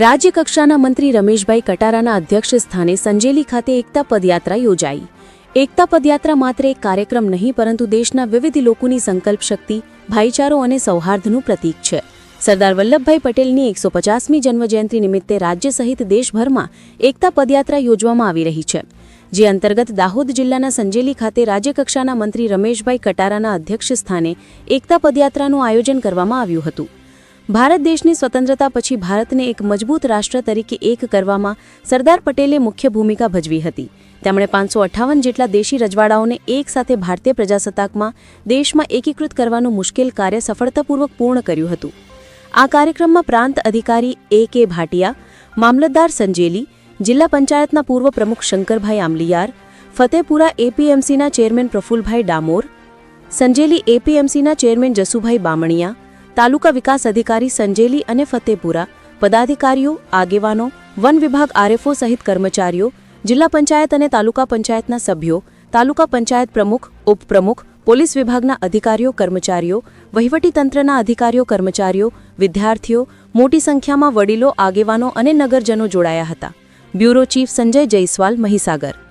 રાજ્યકક્ષાના મંત્રી રમેશભાઈ કટારાના અધ્યક્ષ સ્થાને સંજેલી ખાતે એકતા પદયાત્રા યોજાઈ. એકતા પદયાત્રા માત્ર એક કાર્યક્રમ નહીં, પરંતુ દેશના વિવિધ લોકોની સંકલ્પ શક્તિ ભાઈચારો અને સૌહાર્દનું પ્રતીક છે. સરદાર વલ્લભભાઈ પટેલની એકસો પચાસમી જન્મજયંતિ નિમિત્તે રાજ્ય સહિત દેશભરમાં એકતા પદયાત્રા યોજવામાં આવી રહી છે. જે અંતર્ગત દાહોદ જિલ્લાના સંજેલી ખાતે રાજ્યકક્ષાના મંત્રી રમેશભાઈ કટારાના અધ્યક્ષ સ્થાને એકતા પદયાત્રાનું આયોજન કરવામાં આવ્યું હતું. ભારત દેશની સ્વતંત્રતા પછી ભારતને એક મજબૂત રાષ્ટ્ર તરીકે એક કરવામાં સરદાર પટેલે મુખ્ય ભૂમિકા ભજવી હતી. તેમણે પાંચસો અઠ્ઠાવન જેટલા દેશી રજવાડાઓને એક સાથે ભારતીય પ્રજાસત્તાકમાં દેશમાં એકીકૃત કરવાનું મુશ્કેલ કાર્ય સફળતાપૂર્વક પૂર્ણ કર્યું હતું. આ કાર્યક્રમમાં પ્રાંત અધિકારી એ કે ભાટિયા, મામલતદાર સંજેલી, જિલ્લા પંચાયતના પૂર્વ પ્રમુખ શંકરભાઈ આમલિયાર ફતેપુરા એપીએમસીના ચેરમેન પ્રફુલભાઈ ડામોર, સંજેલી એપીએમસીના ચેરમેન જસુભાઈ બામણિયા તાલુકા વિકાસ અધિકારી સંજેલી અને ફતેપુરા, પદાધિકારીઓ, આગેવાનો, વન વિભાગ આરએફઓ સહિત કર્મચારીઓ, જિલ્લા પંચાયત અને તાલુકા પંચાયતના સભ્યો, તાલુકા પંચાયત પ્રમુખ ઉપપ્રમુખ પોલીસ વિભાગના અધિકારીઓ, કર્મચારીઓ વહીવટીતંત્રના અધિકારીઓ, કર્મચારીઓ, વિદ્યાર્થીઓ, મોટી સંખ્યામાં વડીલો, આગેવાનો અને નગરજનો જોડાયા હતા. Bureau chief Sanjay Jaiswal, Mahisagar.